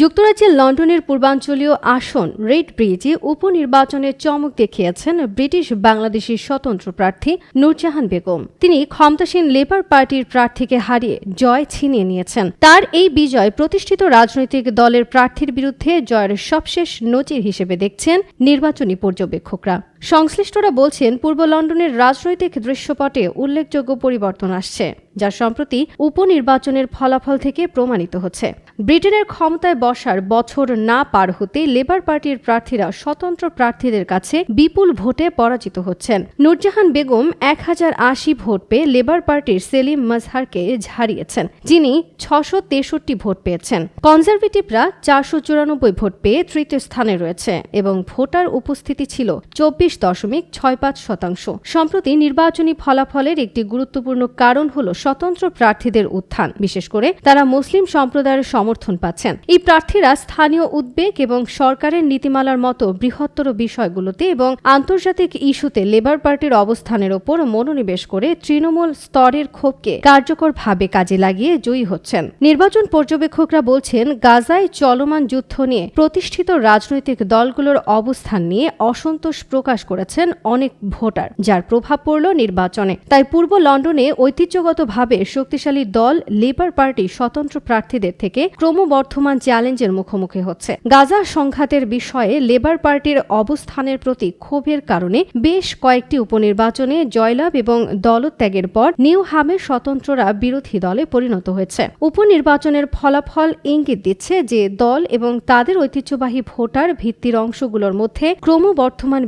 যুক্তরাজ্যের লন্ডনের পূর্বাঞ্চলীয় আসন রেড ব্রিজে উপনির্বাচনে চমক দেখিয়েছেন ব্রিটিশ বাংলাদেশি স্বতন্ত্র প্রার্থী নূরজাহান বেগম। তিনি ক্ষমতাসীন লেবার পার্টির প্রার্থীকে হারিয়ে জয় ছিনিয়ে নিয়েছেন। তার এই বিজয় প্রতিষ্ঠিত রাজনৈতিক দলের প্রার্থীর বিরুদ্ধে জয়ের সবশেষ নজির হিসেবে দেখছেন নির্বাচনী পর্যবেক্ষকরা। সংশ্লিষ্টরা বলছেন, পূর্ব লন্ডনের রাজনৈতিক দৃশ্যপটে উল্লেখযোগ্য পরিবর্তন আসছে, যা সম্প্রতি উপনির্বাচনের ফলাফল থেকে প্রমাণিত হচ্ছে। ব্রিটেনের ক্ষমতায় বসার বছর না পার হতে লেবার পার্টির প্রার্থীরা স্বতন্ত্র প্রার্থীদের কাছে বিপুল ভোটে পরাজিত হচ্ছেন। নুরজাহান বেগম এক হাজার আশি ভোট পেয়ে লেবার পার্টির সেলিম মাজহারকে হারিয়েছেন যিনি ছশো তেষট্টি ভোট পেয়েছেন। কনজারভেটিভরা চারশো চুরানব্বই ভোট পেয়ে তৃতীয় স্থানে রয়েছে এবং ভোটার উপস্থিতি ছিল চব্বিশ দশমিক ছয় পাঁচ শতাংশ। সম্প্রতি নির্বাচনী ফলাফলের একটি গুরুত্বপূর্ণ কারণ হল স্বতন্ত্র প্রার্থীদের উত্থান। বিশেষ করে তারা মুসলিম সম্প্রদায়ের সমর্থন পাচ্ছেন। এই প্রার্থীরা স্থানীয় উদ্বেগ এবং সরকারের নীতিমালার মতো বৃহত্তর বিষয়গুলোতে এবং আন্তর্জাতিক ইস্যুতে লেবার পার্টির অবস্থানের ওপর মনোনিবেশ করে তৃণমূল স্তরের ক্ষোভকে কার্যকরভাবে কাজে লাগিয়ে জয়ী হচ্ছেন। নির্বাচন পর্যবেক্ষকরা বলছেন, গাজায় চলমান যুদ্ধ নিয়ে প্রতিষ্ঠিত রাজনৈতিক দলগুলোর অবস্থান নিয়ে অসন্তোষ প্রকাশ করেছেন অনেক ভোটার, যার প্রভাব পড়ল নির্বাচনে। তাই পূর্ব লন্ডনে ঐতিহ্যগতভাবে শক্তিশালী দল লেবার পার্টি স্বতন্ত্র প্রার্থীদের থেকে ক্রমবর্ধমান চ্যালেঞ্জের মুখোমুখি হচ্ছে। গাজা সংঘাতের বিষয়ে লেবার পার্টির অবস্থানের প্রতি ক্ষোভের কারণে বেশ কয়েকটি উপনির্বাচনে জয়লাভ এবং দলত্যাগের পর নিউ হামের স্বতন্ত্ররা বিরোধী দলে পরিণত হয়েছে। উপনির্বাচনের ফলাফল ইঙ্গিত দিচ্ছে যে দল এবং তাদের ঐতিহ্যবাহী ভোটার ভিত্তির অংশগুলোর মধ্যে ক্রমবর্ধমান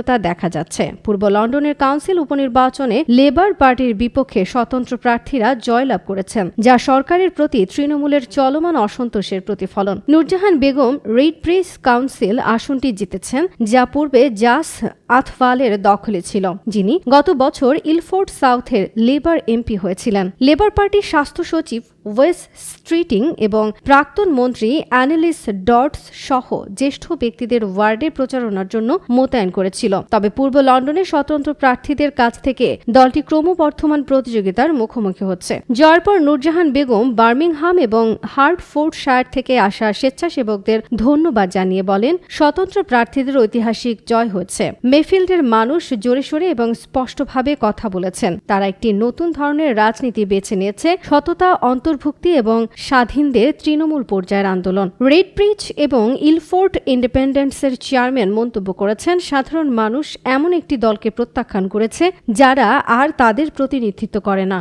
বিচ্ছিন্নতা দেখা যাচ্ছে। পূর্ব লন্ডনের কাউন্সিল উপনির্বাচনে লেবার পার্টির বিপক্ষে স্বতন্ত্র প্রার্থীরা জয়লাভ করেছেন, যা সরকারের প্রতি তৃণমূলের চলমান অসন্তোষের প্রতিফলন। Nurjahan Begum red bridge council আসনটি জিতেছেন, যা পূর্বে জাস আথওয়ালের দখলে ছিল। যিনি গত বছর ইলফোর্ড সাউথের লেবার এমপি হয়েছিলেন। লেবার পার্টির স্বাস্থ্য সচিব ওয়েস স্ট্রিটিং এবং প্রাক্তন মন্ত্রী অ্যানেলিস ডটস সহ জ্যেষ্ঠ ব্যক্তিদের ওয়ার্ডে প্রচারণার জন্য মোতায়েন করেছিল। তবে পূর্ব লন্ডনের স্বতন্ত্র প্রার্থীদের কাছ থেকে দলটি ক্রমবর্ধমান প্রতিযোগিতার মুখোমুখি হচ্ছে। জয়ের পর নূরজাহান বেগম বার্মিংহাম এবং হার্টফোর্ডশায়ার থেকে আসা স্বেচ্ছাসেবকদের ধন্যবাদ জানিয়ে বলেন, স্বতন্ত্র প্রার্থীদের ঐতিহাসিক জয় হচ্ছে। মেফিল্ডের মানুষ জোরে সোরে এবং স্পষ্টভাবে কথা বলেছেন। তারা একটি নতুন ধরনের রাজনীতি বেছে নিয়েছে। সততা অন্তর্ভুক্তি এবং স্বাধীনদের তৃণমূল পর্যায়ের আন্দোলন। রেড ব্রিজ এবং ইলফোর্ট ইন্ডিপেন্ডেন্সের চেয়ারম্যান মন্তব্য করেছেন, সাধারণ মানুষ এমন একটি দলকে প্রত্যাখ্যান করেছে যারা আর তাদের প্রতিনিধিত্ব করে না।